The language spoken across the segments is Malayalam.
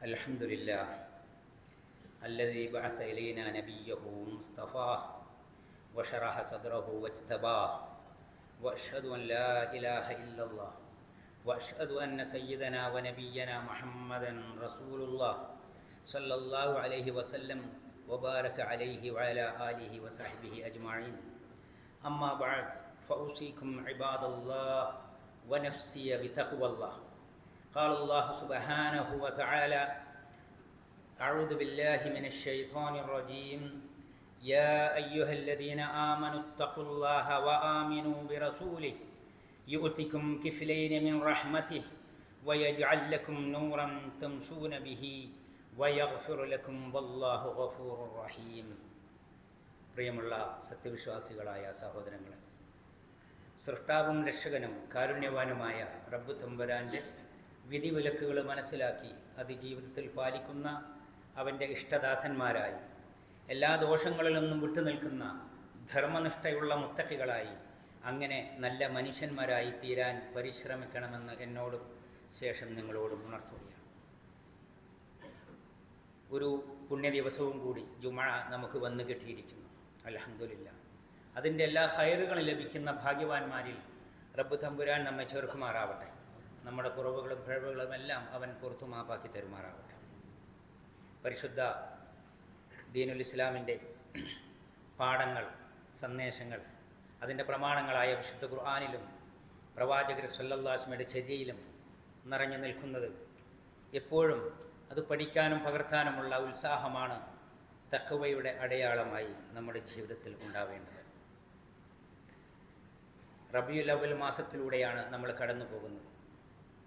الحمد لله الذي بعث إلينا نبيه مصطفاه وشرح صدره واجتباه وأشهد أن لا إله إلا الله وأشهد أن سيدنا ونبينا محمدا رسول الله صلى الله عليه وسلم وبارك عليه وعلى آله وصحبه أجمعين. أما بعد فأوصيكم عباد الله ونفسي بتقوى الله. قال الله سبحانه وتعالى أعوذ بالله من الشيطان الرجيم يا أيها الذين آمنوا اتقوا الله وآمنوا برسوله يؤتكم كفلين من رحمته ويجعل لكم نورا تمشون به ويغفر لكم والله غفور رحيم പ്രിയമുള്ള സത്യവിശ്വാസികളായ സഹോദരങ്ങളെ സൃഷ്ടാവും രക്ഷകനും കാരുണ്യവാനുമായ റബ്ബ് തമ്പുരാൻ്റെ വിധിവിലക്കുകൾ മനസ്സിലാക്കി അത് ജീവിതത്തിൽ പാലിക്കുന്ന അവന്റെ ഇഷ്ടദാസന്മാരായി. എല്ലാ ദോഷങ്ങളിൽ നിന്നും വിട്ടുനിൽക്കുന്ന ധർമ്മനിഷ്ഠയുള്ള മുത്തക്കികളായി അങ്ങനെ നല്ല മനുഷ്യന്മാരായി തീരാൻ പരിശ്രമിക്കണമെന്ന് എന്നോടും ശേഷം നിങ്ങളോടും ഉണർത്തുകയാണ്. ഒരു പുണ്യദിവസവും കൂടി ജുമഴ നമുക്ക് വന്നു കിട്ടിയിരിക്കുന്നു. അലഹമില്ല അതിന്റെ എല്ലാ ഹയറുകളും ലഭിക്കുന്ന ഭാഗ്യവാന്മാരിൽ റബ്ബു തമ്പുരാൻ നമ്മെ ചേർക്കുമാറാവട്ടെ. നമ്മുടെ കുറവുകളും പിഴവുകളും എല്ലാം അവൻ പുറത്തു മാപ്പാക്കി തരുമാറാവട്ടെ പരിശുദ്ധ ദീനുൽ ഇസ്ലാമിന്റെ പാഠങ്ങൾ സന്ദേശങ്ങൾ അതിന്റെ പ്രമാണങ്ങളായ വിശുദ്ധ ഖുർആാനിലും പ്രവാചകർ സല്ലല്ലാസ്മയുടെ ചര്യയിലും നിറഞ്ഞു നിൽക്കുന്നത് എപ്പോഴും അത് പഠിക്കാനും പകർത്താനുമുള്ള ഉത്സാഹമാണ് തക്കവയുടെ അടയാളമായി നമ്മുടെ ജീവിതത്തിൽ ഉണ്ടാവേണ്ടത്. റബിയുൽ അവൽ മാസത്തിലൂടെയാണ് നമ്മൾ കടന്നു പോകുന്നത്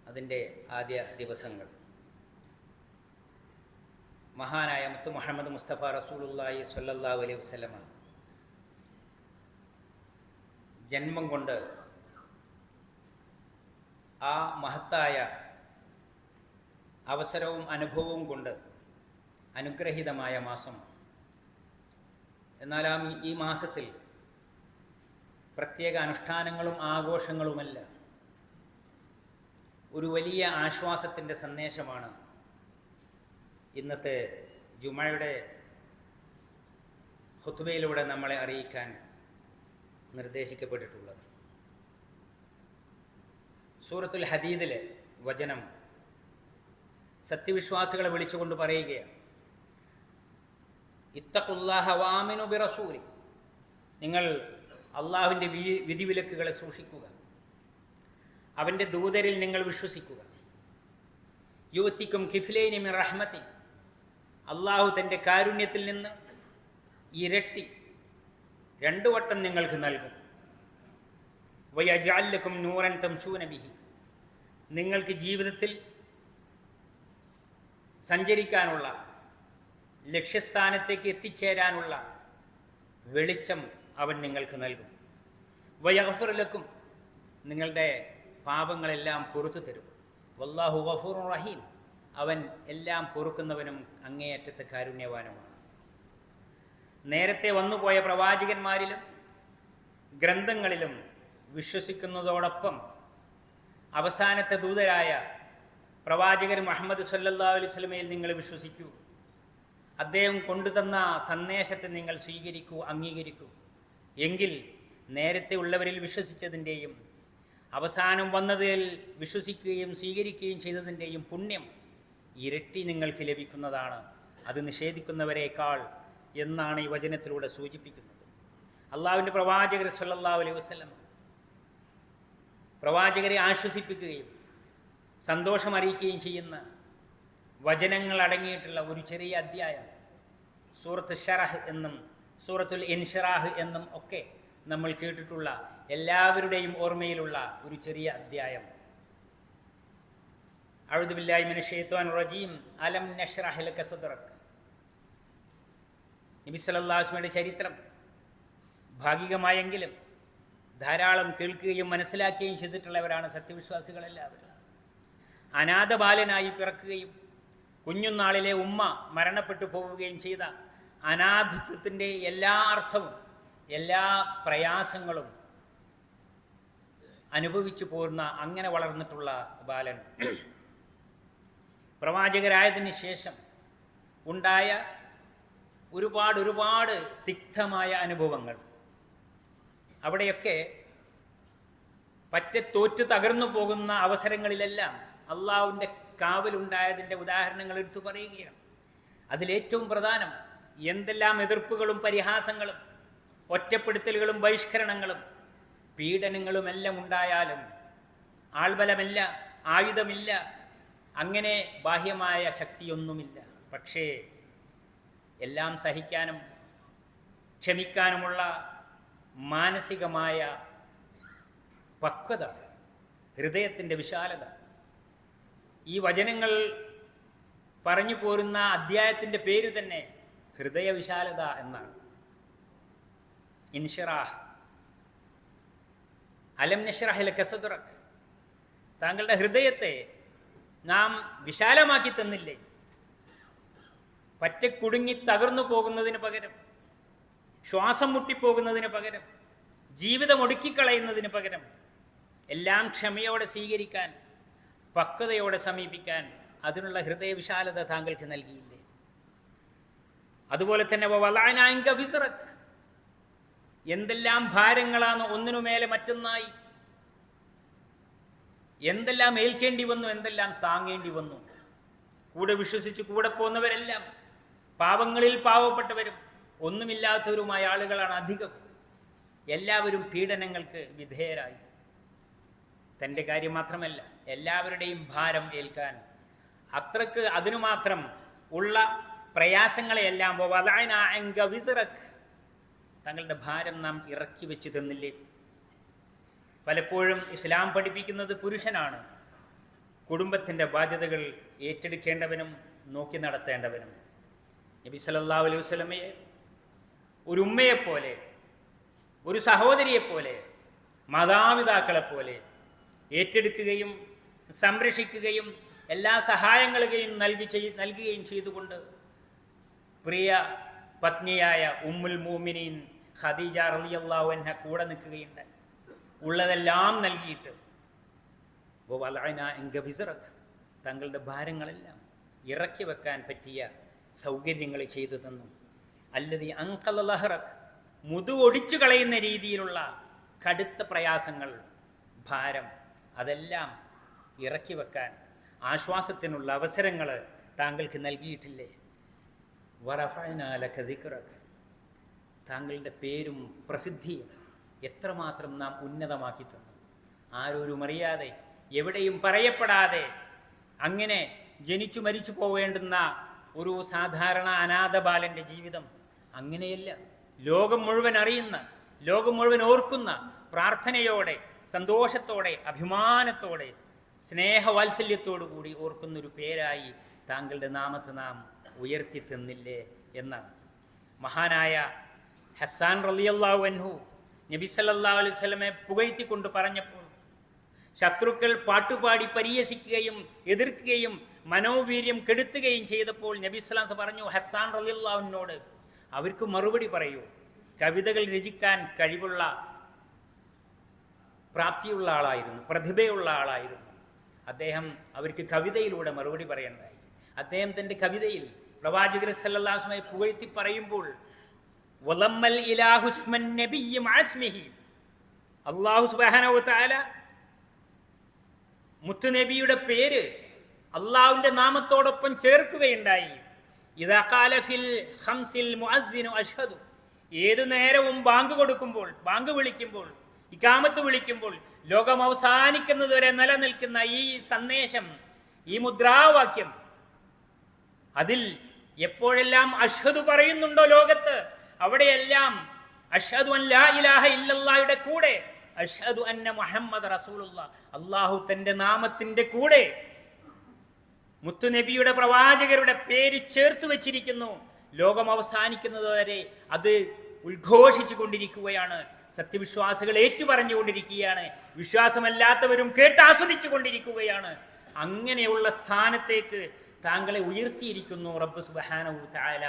അതിന്റെ ആദ്യ ദിവസങ്ങൾ. മഹാനായ മുത്തു മുഹമ്മദ് മുസ്തഫ റസൂലുല്ലായി സല്ലല്ലാ അലൈഹി വസല്ലമ ജന്മം കൊണ്ട് ആ മഹത്തായ അവസരവും അനുഭവവും കൊണ്ട് അനുഗ്രഹീതമായ മാസം. എന്നാൽ ആ ഈ മാസത്തിൽ പ്രത്യേക അനുഷ്ഠാനങ്ങളും ആഘോഷങ്ങളുമല്ല. ഒരു വലിയ ആശ്വാസത്തിന്റെ സന്ദേശമാണ് ഇന്നത്തെ ജുമയുടെ ഹുത്തുബയിലൂടെ നമ്മളെ അറിയിക്കാൻ നിർദ്ദേശിക്കപ്പെട്ടിട്ടുള്ളത്. സൂറത്തുൽ ഹദീദിലെ വചനം സത്യവിശ്വാസികളെ വിളിച്ചുകൊണ്ട് പറയുകയാണ്. ഇത്തഖുല്ലാഹ വാമിനു ബിറസൂലി നിങ്ങൾ അള്ളാഹുവിന്റെ വിധി വിധിവിലക്കുകളെ സൂക്ഷിക്കുക. അവന്റെ ദൂതരിൽ നിങ്ങൾ വിശ്വസിക്കുക. യുവത്തിക്കും കിഫിലേനും റഹ്മത്തി. അള്ളാഹു തന്റെ കാരുണ്യത്തിൽ നിന്ന് ഇരട്ടി രണ്ടു വട്ടം നിങ്ങൾക്ക് നൽകും. വയജാലക്കും നൂറൻ തംശൂനബിഹി നിങ്ങൾക്ക് ജീവിതത്തിൽ സഞ്ചരിക്കാനുള്ള ലക്ഷ്യസ്ഥാനത്തേക്ക് എത്തിച്ചേരാനുള്ള വെളിച്ചം അവൻ നിങ്ങൾക്ക് നൽകും. വയഫറിലക്കും നിങ്ങളുടെ പാപങ്ങളെല്ലാം പൊറത്തു തരും. വല്ലാഹു ഗഫൂർ റഹീം. അവൻ എല്ലാം പൊറുക്കുന്നവനും അങ്ങേയറ്റത്തെ കാരുണ്യവാനുമാണ്. നേരത്തെ വന്നുപോയ പ്രവാചകന്മാരിലും ഗ്രന്ഥങ്ങളിലും വിശ്വസിക്കുന്നതോടൊപ്പം അവസാനത്തെ ദൂതരായ പ്രവാചകൻ മുഹമ്മദ് സല്ലാ അലൈഹി സ്വലമയിൽ നിങ്ങൾ വിശ്വസിക്കൂ. അദ്ദേഹം കൊണ്ടുതന്ന സന്ദേശത്തെ നിങ്ങൾ സ്വീകരിക്കൂ അംഗീകരിക്കൂ. എങ്കിൽ നേരത്തെ ഉള്ളവരിൽ വിശ്വസിച്ചതിന്റെയും അവസാനം വന്നതിൽ വിശ്വസിക്കുകയും സ്വീകരിക്കുകയും ചെയ്തതിന്റെയും പുണ്യം ഇരട്ടി നിങ്ങൾക്ക് ലഭിക്കുന്നതാണ്. അത് നിഷേധിക്കുന്നവരേക്കാൾ എന്നാണ് ഈ വചനത്തിലൂടെ സൂചിപ്പിക്കുന്നത്. അള്ളാഹുവിന്റെ പ്രവാചകർ സല്ലല്ലാഹു അലൈഹി വസല്ലം പ്രവാചകരെ ആശ്വസിപ്പിക്കുകയും സന്തോഷമറിയിക്കുകയും ചെയ്യുന്ന വചനങ്ങൾ അടങ്ങിയിട്ടുള്ള ഒരു ചെറിയ അധ്യായം സൂറത്ത് ഷറഹ് എന്നും സൂറത്തുൽ ഇൻഷറാഹ് എന്നും ഒക്കെ നമ്മൾ കേട്ടിട്ടുള്ള എല്ലാവരുടെയും ഓർമ്മയിലുള്ള ഒരു ചെറിയ അധ്യായം. അഴുദുബില്ലായ്മിന് ഷെയ്ത്വാൻ റജീം അലം നബി ചരിത്രം ഭാഗികമായെങ്കിലും ധാരാളം കേൾക്കുകയും മനസ്സിലാക്കുകയും ചെയ്തിട്ടുള്ളവരാണ് സത്യവിശ്വാസികളെല്ലാവരും. അനാഥ ബാലനായി പിറക്കുകയും കുഞ്ഞുനാളിലെ ഉമ്മ മരണപ്പെട്ടു പോവുകയും ചെയ്ത അനാഥത്വത്തിന്റെ എല്ലാ അർത്ഥവും എല്ലാ പ്രയാസങ്ങളും അനുഭവിച്ചു പോരുന്ന അങ്ങനെ വളർന്നിട്ടുള്ള ബാലൻ. പ്രവാചകരായതിനു ശേഷം ഉണ്ടായ ഒരുപാട് ഒരുപാട് തിക്തമായ അനുഭവങ്ങൾ. അവിടെയൊക്കെ പറ്റെ തോറ്റു തകർന്നു പോകുന്ന അവസരങ്ങളിലെല്ലാം അള്ളാഹുവിന്റെ കാവലുണ്ടായതിന്റെ ഉദാഹരണങ്ങൾ എടുത്തു പറയുകയാണ്. അതിലേറ്റവും പ്രധാനം എന്തെല്ലാം എതിർപ്പുകളും പരിഹാസങ്ങളും ഒറ്റപ്പെടുത്തലുകളും ബഹിഷ്കരണങ്ങളും പീഡനങ്ങളുമെല്ലാം ഉണ്ടായാലും ആൾബലമില്ല ആയുധമില്ല അങ്ങനെ ബാഹ്യമായ ശക്തിയൊന്നുമില്ല. പക്ഷേ എല്ലാം സഹിക്കാനും ക്ഷമിക്കാനുമുള്ള മാനസികമായ പക്വത ഹൃദയത്തിന്റെ വിശാലത. ഈ വചനങ്ങൾ പറഞ്ഞു പോരുന്ന അധ്യായത്തിന്റെ പേര് തന്നെ ഹൃദയവിശാലത എന്നാണ്. ഇൻഷറാഹ്. അലം നഷ്റഹില കസദുറക് താങ്കളുടെ ഹൃദയത്തെ നാം വിശാലമാക്കി തന്നില്ലേ? പറ്റക്കുടുങ്ങി തകർന്നു പോകുന്നതിന് പകരം ശ്വാസം മുട്ടിപ്പോകുന്നതിന് പകരം ജീവിതം ഒടുക്കിക്കളയുന്നതിന് പകരം എല്ലാം ക്ഷമയോടെ സ്വീകരിക്കാൻ പക്വതയോടെ സമീപിക്കാൻ അതിനുള്ള ഹൃദയവിശാലത താങ്കൾക്ക് നൽകിയില്ലേ? അതുപോലെ തന്നെ വലാനാങ്ക വിസറക്ക് എന്തെല്ലാം ഭാരങ്ങളാണ് ഒന്നിനു മേലെ മറ്റൊന്നായി? എന്തെല്ലാം ഏൽക്കേണ്ടി വന്നു എന്തെല്ലാം താങ്ങേണ്ടി വന്നു? കൂടെ വിശ്വസിച്ച് കൂടെ പോകുന്നവരെല്ലാം പാവങ്ങളിൽ പാവപ്പെട്ടവരും ഒന്നുമില്ലാത്തവരുമായ ആളുകളാണ് അധികം. എല്ലാവരും പീഡനങ്ങൾക്ക് വിധേയരായി. തന്റെ കാര്യം മാത്രമല്ല എല്ലാവരുടെയും ഭാരം ഏൽക്കാൻ. അത്രയ്ക്ക് അതിനു മാത്രം ഉള്ള പ്രയാസങ്ങളെയെല്ലാം തങ്ങളുടെ ഭാരം നാം ഇറക്കി വെച്ച് തന്നില്ലേ? പലപ്പോഴും ഇസ്ലാം പഠിപ്പിക്കുന്നത് പുരുഷനാണ്. കുടുംബത്തിന്റെ ബാധ്യതകൾ ഏറ്റെടുക്കേണ്ടവനും നോക്കി നടത്തേണ്ടവനും. നബി സല്ലല്ലാഹു അലൈഹി വസ്ലമയെ ഒരു ഉമ്മയെപ്പോലെ ഒരു സഹോദരിയെപ്പോലെ മാതാപിതാക്കളെപ്പോലെ ഏറ്റെടുക്കുകയും സംരക്ഷിക്കുകയും എല്ലാ സഹായങ്ങളുകയും നൽകി ചെയ് നൽകുകയും ചെയ്തുകൊണ്ട് പ്രിയ പത്നിയായ ഉമ്മുൽ മൂമിനീൻ ഖദീജ റളിയല്ലാഹു അൻഹ കൂടെ നിൽക്കുകയുണ്ട്. ഉള്ളതെല്ലാം നൽകിയിട്ട്. തങ്ങളുടെ ഭാരങ്ങളെല്ലാം ഇറക്കി വെക്കാൻ പറ്റിയ സൗകര്യങ്ങൾ ചെയ്തു തന്നു. അല്ലതി അങ്കലഹറക് മുതുകൊടിച്ചു കളയുന്ന രീതിയിലുള്ള കടുത്ത പ്രയാസങ്ങൾ ഭാരം അതെല്ലാം ഇറക്കി വെക്കാൻ ആശ്വാസത്തിനുള്ള അവസരങ്ങൾ താങ്കൾക്ക് നൽകിയിട്ടില്ലേ? വറഫനാലക ദിക്റക്. താങ്കളുടെ പേരും പ്രസിദ്ധിയും എത്രമാത്രം നാം ഉന്നതമാക്കി തന്നു. ആരോരും അറിയാതെ എവിടെയും പറയപ്പെടാതെ അങ്ങനെ ജനിച്ചു മരിച്ചു പോവേണ്ടുന്ന ഒരു സാധാരണ അനാഥ ബാലന്റെ ജീവിതം അങ്ങനെയല്ല. ലോകം മുഴുവൻ അറിയുന്ന ലോകം മുഴുവൻ ഓർക്കുന്ന പ്രാർത്ഥനയോടെ സന്തോഷത്തോടെ അഭിമാനത്തോടെ സ്നേഹവാത്സല്യത്തോടു കൂടി ഓർക്കുന്നൊരു പേരായി താങ്കളുടെ നാമത്തെ നാം ഉയർത്തി തന്നില്ലേ എന്നാണ്. മഹാനായ ഹസാൻ റളിയല്ലാഹു അൻഹു നബി സല്ലാ അലൈഹി പുകഴ്ത്തിക്കൊണ്ട് പറഞ്ഞപ്പോൾ ശത്രുക്കൾ പാട്ടുപാടി പരിഹസിക്കുകയും എതിർക്കുകയും മനോവീര്യം കെടുത്തുകയും ചെയ്തപ്പോൾ നബി സ്വലാം പറഞ്ഞു ഹസാൻ റളിയല്ലാഹുവിനോട് അവർക്ക് മറുപടി പറയൂ. കവിതകൾ രചിക്കാൻ കഴിവുള്ള പ്രാപ്തിയുള്ള ആളായിരുന്നു പ്രതിഭയുള്ള ആളായിരുന്നു. അദ്ദേഹം അവർക്ക് കവിതയിലൂടെ മറുപടി പറയണ്ടായി അദ്ദേഹം തന്റെ കവിതയിൽ പ്രവാചകർ സല്ലാസ്മയെ പുകഴ്ത്തി പറയുമ്പോൾ അള്ളാഹു താല മുത്തുനബിയുടെ പേര് അള്ളാഹുവിന്റെ നാമത്തോടൊപ്പം ചേർക്കുകയുണ്ടായി. ഹംസിൽ മുഅദ്ദിനു അഷ്ഹദു. ഏതു നേരവും ബാങ്ക് കൊടുക്കുമ്പോൾ ബാങ്ക് വിളിക്കുമ്പോൾ ഇക്കാമത്ത് വിളിക്കുമ്പോൾ ലോകം അവസാനിക്കുന്നതുവരെ നിലനിൽക്കുന്ന ഈ സന്ദേശം ഈ മുദ്രാവാക്യം അതിൽ എപ്പോഴെല്ലാം അഷ്ഹദു പറയുന്നുണ്ടോ ലോകത്ത്? അവിടെയെല്ലാം അഷ്ഹദു അൻ ലാ ഇലാഹ കൂടെ അഷ്ഹദു അന്ന മുഹമ്മദ് റസൂലുള്ള. അള്ളാഹു തന്റെ നാമത്തിന്റെ കൂടെ മുത്തുനബിയുടെ പ്രവാചകരുടെ പേര് ചേർത്ത് വെച്ചിരിക്കുന്നു. ലോകം അവസാനിക്കുന്നത് വരെ അത് ഉദ്ഘോഷിച്ചു കൊണ്ടിരിക്കുകയാണ്. സത്യവിശ്വാസികൾ ഏറ്റുപറഞ്ഞുകൊണ്ടിരിക്കുകയാണ്. വിശ്വാസമല്ലാത്തവരും കേട്ടാസ്വദിച്ചു കൊണ്ടിരിക്കുകയാണ്. അങ്ങനെയുള്ള സ്ഥാനത്തേക്ക് താങ്കളെ ഉയർത്തിയിരിക്കുന്നു റബ്ബ് സുബാനവും താല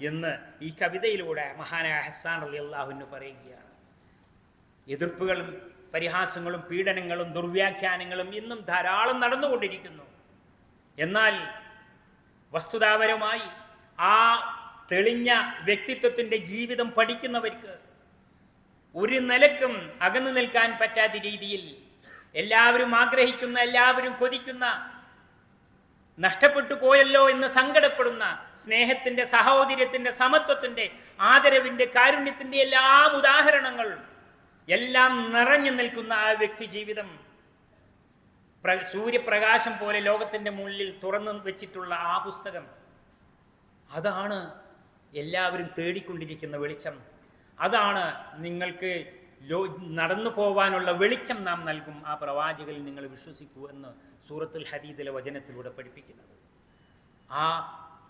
എന്ന് ഈ കവിതയിലൂടെ മഹാനായ ഹസാൻ അലി അള്ളാഹുവിന് പറയുകയാണ്. എതിർപ്പുകളും പരിഹാസങ്ങളും പീഡനങ്ങളും ദുർവ്യാഖ്യാനങ്ങളും ഇന്നും ധാരാളം നടന്നുകൊണ്ടിരിക്കുന്നു. എന്നാൽ വസ്തുതാപരമായി ആ തെളിഞ്ഞ വ്യക്തിത്വത്തിന്റെ ജീവിതം പഠിക്കുന്നവർക്ക് ഒരു നിലക്കും അകന്നു നിൽക്കാൻ പറ്റാത്ത രീതിയിൽ എല്ലാവരും ആഗ്രഹിക്കുന്ന എല്ലാവരും കൊതിക്കുന്ന നഷ്ടപ്പെട്ടു പോയല്ലോ എന്ന് സങ്കടപ്പെടുന്ന സ്നേഹത്തിന്റെ സഹോദര്യത്തിന്റെ സമത്വത്തിന്റെ ആദരവിന്റെ കാരുണ്യത്തിന്റെ എല്ലാം ഉദാഹരണങ്ങൾ എല്ലാം നിറഞ്ഞു നിൽക്കുന്ന ആ വ്യക്തി ജീവിതം. പ്ര- സൂര്യപ്രകാശം പോലെ ലോകത്തിന്റെ മുന്നിൽ തുറന്നു വെച്ചിട്ടുള്ള ആ പുസ്തകം. അതാണ് എല്ലാവരും തേടിക്കൊണ്ടിരിക്കുന്ന വെളിച്ചം. അതാണ് നിങ്ങൾക്ക് നടന്നു പോവാനുള്ള വെളിച്ചം നാം നൽകും ആ പ്രവാചകനിൽ നിങ്ങൾ വിശ്വസിക്കൂ എന്ന് സൂറത്തുൽ ഹദീദിലെ വചനത്തിലൂടെ പഠിപ്പിക്കുന്നത്. ആ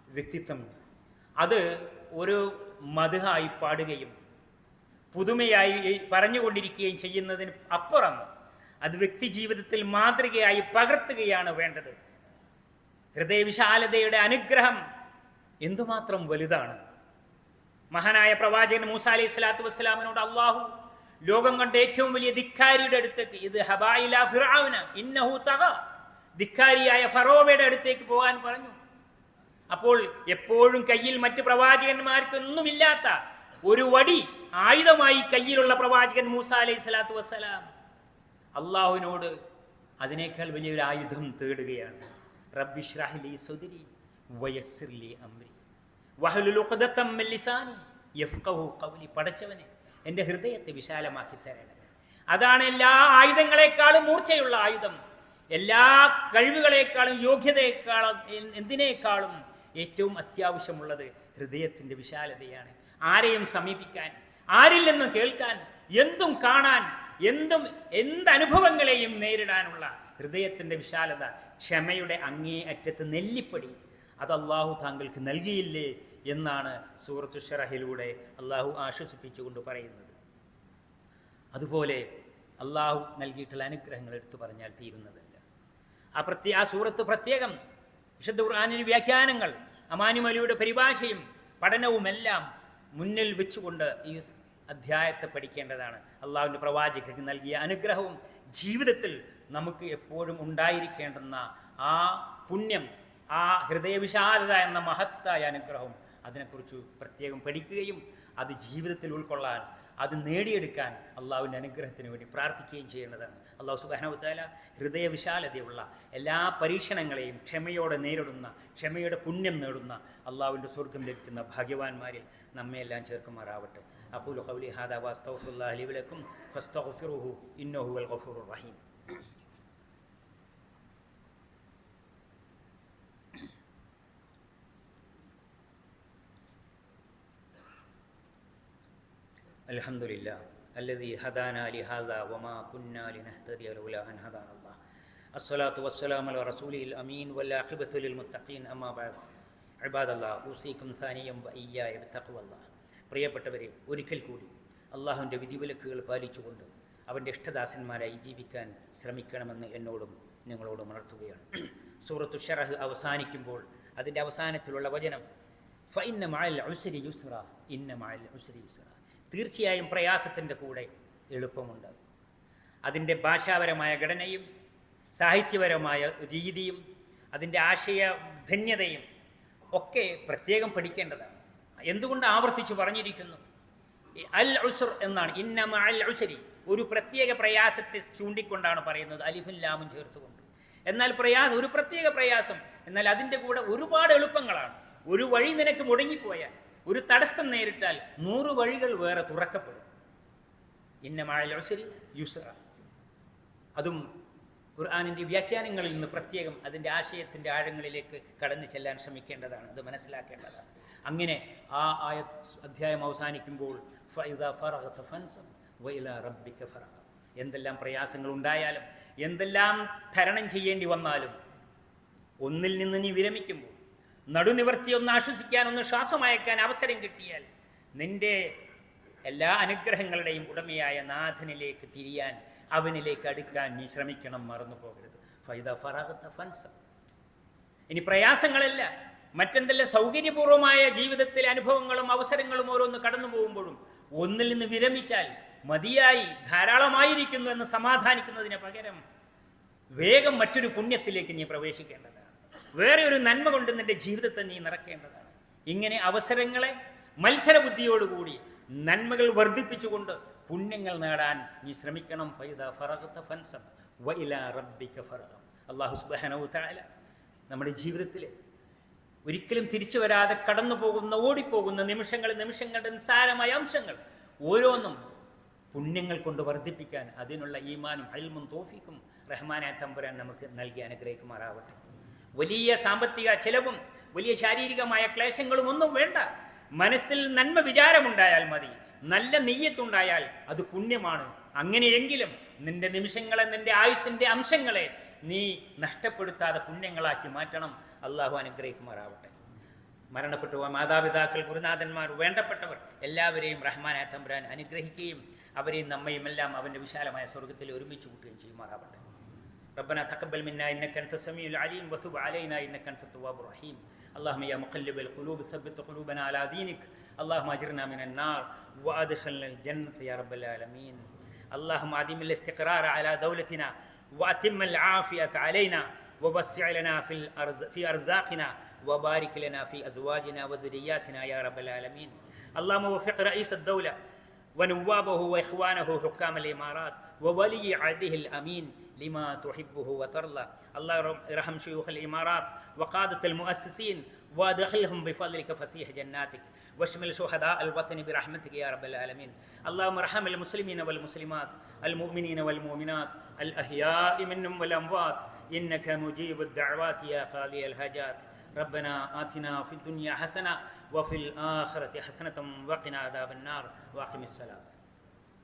വ്യക്തിത്വം അത് ഒരു മധുഹായി പാടുകയും പുതുമയായി പറഞ്ഞുകൊണ്ടിരിക്കുകയും ചെയ്യുന്നതിന് അപ്പുറം അത് വ്യക്തി ജീവിതത്തിൽ മാതൃകയായി പകർത്തുകയാണ് വേണ്ടത്. ഹൃദയവിശാലതയുടെ അനുഗ്രഹം എന്തുമാത്രം വലുതാണ്. മഹാനായ പ്രവാചകൻ മൂസ അലൈഹി സ്വലാത്തു വസ്സലാമിനോട് അള്ളാഹു ലോകം കണ്ട ഏറ്റവും വലിയ ധിക്കാരിയുടെ അടുത്തേക്ക് ഇത് ഹബായില ഫിറാവുന ഇന്നഹു തക ധിക്കാരിയായ ഫറോവയുടെ അടുത്തേക്ക് പോകാൻ പറഞ്ഞു. അപ്പോൾ എപ്പോഴും കയ്യിൽ മറ്റ് പ്രവാചകന്മാർക്കൊന്നുമില്ലാത്ത ഒരു വടി ആയുധമായി കയ്യിലുള്ള പ്രവാചകൻ മൂസ അലൈഹി സ്വലാത്തു വസ്സലാം അള്ളാഹുവിനോട് അതിനേക്കാൾ വലിയൊരു ആയുധം തേടുകയാണ്. റബ്ബിഷ്റാഹ്ലി സുദിരി ലിസാനി ഖൗലി പടച്ചവനെ എന്റെ ഹൃദയത്തെ വിശാലമാക്കി തരണമേ. അതാണ് എല്ലാ ആയുധങ്ങളെക്കാളും മൂർച്ചയുള്ള ആയുധം. എല്ലാ കഴിവുകളെക്കാളും യോഗ്യതയെക്കാളും എന്തിനേക്കാളും ഏറ്റവും അത്യാവശ്യമുള്ളത് ഹൃദയത്തിന്റെ വിശാലതയാണ്. ആരെയും സമീപിക്കാൻ ആരിൽ നിന്നും കേൾക്കാൻ എന്തും കാണാൻ എന്തും എന്തനുഭവങ്ങളെയും നേരിടാനുള്ള ഹൃദയത്തിന്റെ വിശാലത ക്ഷമയുടെ അങ്ങേ അറ്റത്ത് നെല്ലിപ്പടി. അത് അള്ളാഹു താങ്കൾക്ക് നൽകിയില്ലേ? എന്നാണ് സൂറത്തു ഷറഹിലൂടെ അള്ളാഹു ആശ്വസിപ്പിച്ചുകൊണ്ട് പറയുന്നത്. അതുപോലെ അള്ളാഹു നൽകിയിട്ടുള്ള അനുഗ്രഹങ്ങൾ എടുത്തു പറഞ്ഞാൽ തീരുന്നതല്ല. ആ പ്രത്യേക ആ സൂറത്ത് പ്രത്യേകം വിശുദ്ധ ഖുർആാനിന് വ്യാഖ്യാനങ്ങൾ അമാനുമലിയുടെ പരിഭാഷയും പഠനവുമെല്ലാം മുന്നിൽ വെച്ചുകൊണ്ട് ഈ അധ്യായത്തെ പഠിക്കേണ്ടതാണ്. അള്ളാഹുവിന്റെ പ്രവാചകർക്ക് നൽകിയ അനുഗ്രഹവും ജീവിതത്തിൽ നമുക്ക് എപ്പോഴും ഉണ്ടായിരിക്കേണ്ടുന്ന ആ പുണ്യം ആ ഹൃദയവിശാലത എന്ന മഹത്തായ അനുഗ്രഹം അതിനെക്കുറിച്ച് പ്രത്യേകം പഠിക്കുകയും അത് ജീവിതത്തിൽ ഉൾക്കൊള്ളാൻ അത് നേടിയെടുക്കാൻ അള്ളാഹുവിന്റെ അനുഗ്രഹത്തിന് വേണ്ടി പ്രാർത്ഥിക്കുകയും ചെയ്യേണ്ടതാണ്. അള്ളാഹു സുബാനവത്താല ഹൃദയവിശാലതയുള്ള എല്ലാ പരീക്ഷണങ്ങളെയും ക്ഷമയോടെ നേരിടുന്ന ക്ഷമയുടെ പുണ്യം നേടുന്ന അള്ളാഹുവിന്റെ സ്വർഗം ലഭിക്കുന്ന ഭാഗ്യവാന്മാരിൽ നമ്മയെല്ലാം ചേർക്കുമാറാവട്ടെ. ഖൗലി ഹാദാ വസ്തഗ്ഫിറുല്ലാഹ ലി വലക്കും ഫസ്തഗ്ഫിറുഹു ഗഫൂറുർ റഹീം. الحمد لله الذي هدانا വമാ وما كنا لنهتدي لولا അസ്സലാത്തു هدانا الله റസൂലിൽ അമീൻ على رسوله മുത്തഖീൻ والعاقبة للمتقين أما بعد عباد الله أوصيكم പ്രിയപ്പെട്ടവരെ ഒരിക്കൽ കൂടി അള്ളാഹുവിന്റെ വിധിവിലക്കുകൾ പാലിച്ചുകൊണ്ട് അവന്റെ ഇഷ്ടദാസന്മാരായി ജീവിക്കാൻ ശ്രമിക്കണമെന്ന് എന്നോടും നിങ്ങളോടും ഉണർത്തുകയാണ്. സൂറത്തു ഷറഹ് അവസാനിക്കുമ്പോൾ അതിന്റെ അവസാനത്തിലുള്ള വചനം ഫ ഇന്ന മായൽ ഔസരി യുസ്ര ഇന്ന മായൽ ഔസരി യുസ്ര തീർച്ചയായും പ്രയാസത്തിന്റെ കൂടെ എളുപ്പമുണ്ട്. അതിന്റെ ഭാഷാപരമായ ഘടനയും സാഹിത്യപരമായ രീതിയും അതിന്റെ ആശയ ധന്യതയും ഒക്കെ പ്രത്യേകം പഠിക്കേണ്ടതാണ്. എന്തുകൊണ്ട് ആവർത്തിച്ചു പറഞ്ഞിരിക്കുന്നു? അൽ ഉസുർ എന്നാണ്. ഇന്നമ അൽ ഉസരി. ഒരു പ്രത്യേക പ്രയാസത്തെ ചൂണ്ടിക്കൊണ്ടാണ് പറയുന്നത്. അലിഫും ലാമും ചേർത്തുകൊണ്ട്. എന്നാൽ പ്രയാസം ഒരു പ്രത്യേക പ്രയാസം. എന്നാൽ അതിന്റെ കൂടെ ഒരുപാട് എളുപ്പങ്ങളാണ്. ഒരു വഴി നിനക്ക് മുടങ്ങിപ്പോയാൽ ഒരു തടസ്സം നേരിട്ടാൽ നൂറ് വഴികൾ വേറെ തുറക്കപ്പെടും. ഇന്ന ഉസരി യുസറ അതും ഖുർആാനിന്റെ വ്യാഖ്യാനങ്ങളിൽ നിന്ന് പ്രത്യേകം അതിന്റെ ആശയത്തിന്റെ ആഴങ്ങളിലേക്ക് കടന്നു ചെല്ലാൻ ശ്രമിക്കേണ്ടതാണ്. അത് മനസ്സിലാക്കേണ്ടതാണ്. അങ്ങനെ ആ ആയ അധ്യായം അവസാനിക്കുമ്പോൾ ഫറഗ. എന്തെല്ലാം പ്രയാസങ്ങൾ ഉണ്ടായാലും എന്തെല്ലാം തരണം ചെയ്യേണ്ടി വന്നാലും ഒന്നിൽ നിന്ന് നീ വിരമിക്കുമ്പോൾ നടുനിവർത്തി ഒന്ന് ആശ്വസിക്കാൻ ഒന്ന് ശ്വാസമയക്കാൻ അവസരം കിട്ടിയാൽ നിന്റെ എല്ലാ അനുഗ്രഹങ്ങളുടെയും ഉടമയായ നാഥനിലേക്ക് തിരിയാൻ അവനിലേക്ക് അടുക്കാൻ നീ ശ്രമിക്കണം മറന്നു പോകരുത്. ഫൈദ ഫറാഹത്ത ഫൻസ. ഇനി പ്രയാസങ്ങളല്ല മറ്റെന്തെല്ലാം സൗകര്യപൂർവമായ ജീവിതത്തിലെ അനുഭവങ്ങളും അവസരങ്ങളും ഓരോന്ന് കടന്നു പോകുമ്പോഴും ഒന്നിൽ നിന്ന് വിരമിച്ചാൽ മതിയായി ധാരാളമായിരിക്കുന്നു എന്ന് സമാധാനിക്കുന്നതിന് പകരം വേഗം മറ്റൊരു പുണ്യത്തിലേക്ക് നീ പ്രവേശിക്കേണ്ടതാണ്. വേറെ ഒരു നന്മ കൊണ്ട് നിന്റെ ജീവിതത്തെ നീ നിറക്കേണ്ടതാണ്. ഇങ്ങനെ അവസരങ്ങളെ മത്സരബുദ്ധിയോടുകൂടി നന്മകൾ വർദ്ധിപ്പിച്ചുകൊണ്ട് പുണ്യങ്ങൾ നേടാൻ നീ ശ്രമിക്കണം. ഫൈദ അല്ലാഹു സുബ്ഹാനഹു തആല നമ്മുടെ ജീവിതത്തിൽ ഒരിക്കലും തിരിച്ചു വരാതെ കടന്നു പോകുന്ന ഓടിപ്പോകുന്ന നിമിഷങ്ങൾ നിമിഷങ്ങളുടെ നിസ്സാരമായ അംശങ്ങൾ ഓരോന്നും പുണ്യങ്ങൾ കൊണ്ട് വർദ്ധിപ്പിക്കാൻ അതിനുള്ള ഈമാനും അൽമും തോഫിക്കും റഹ്മാനെ തമ്പുരാൻ നമുക്ക് നൽകി അനുഗ്രഹിക്കുമാറാവട്ടെ. വലിയ സാമ്പത്തിക ചിലവും വലിയ ശാരീരികമായ ക്ലേശങ്ങളും ഒന്നും വേണ്ട. മനസ്സിൽ നന്മ വിചാരമുണ്ടായാൽ മതി. നല്ല നെയ്യത്തുണ്ടായാൽ അത് പുണ്യമാണ്. അങ്ങനെയെങ്കിലും നിന്റെ നിമിഷങ്ങളെ നിന്റെ ആയുസിന്റെ അംശങ്ങളെ നീ നഷ്ടപ്പെടുത്താതെ പുണ്യങ്ങളാക്കി മാറ്റണം. അള്ളാഹു അനുഗ്രഹിക്കുമാറാവട്ടെ. മരണപ്പെട്ടു പോയ മാതാപിതാക്കൾ ഗുരുനാഥന്മാർ വേണ്ടപ്പെട്ടവർ എല്ലാവരെയും റഹ്മാനെ തമ്പുരാൻ അനുഗ്രഹിക്കുകയും അവരെയും നമ്മയും എല്ലാം അവന്റെ വിശാലമായ സ്വർഗത്തിൽ ഒരുമിച്ച് കൂട്ടുകയും ചെയ്യുമാറാവട്ടെ. ربنا تقبل منا إنك أنت السميع العليم وتب علينا إنك أنت التواب الرحيم. اللهم يا مقلب القلوب ثبت قلوبنا على دينك. اللهم أجرنا من النار وأدخلنا الجنة يا رب العالمين. اللهم آدم الاستقرار على دولتنا وأتم العافية علينا ووسع لنا في الأرز في أرزاقنا وبارك لنا في أزواجنا وذرياتنا يا رب العالمين. اللهم وفق رئيس الدولة ونوابه وإخوانه حكام الإمارات وولي عهده الأمين. لما تحبه وترضى. الله يرحم شيوخ الإمارات وقادة المؤسسين وادخلهم بفضلك فسيح جناتك واشمل شهداء الوطن برحمتك يا رب العالمين. اللهم ارحم المسلمين والمسلمات المؤمنين والمؤمنات الأحياء منهم والأموات. إنك مجيب الدعوات يا قاضي الحاجات. ربنا آتنا في الدنيا حسنة وفي الآخرة حسنة وقنا عذاب النار. وأقم الصلاة.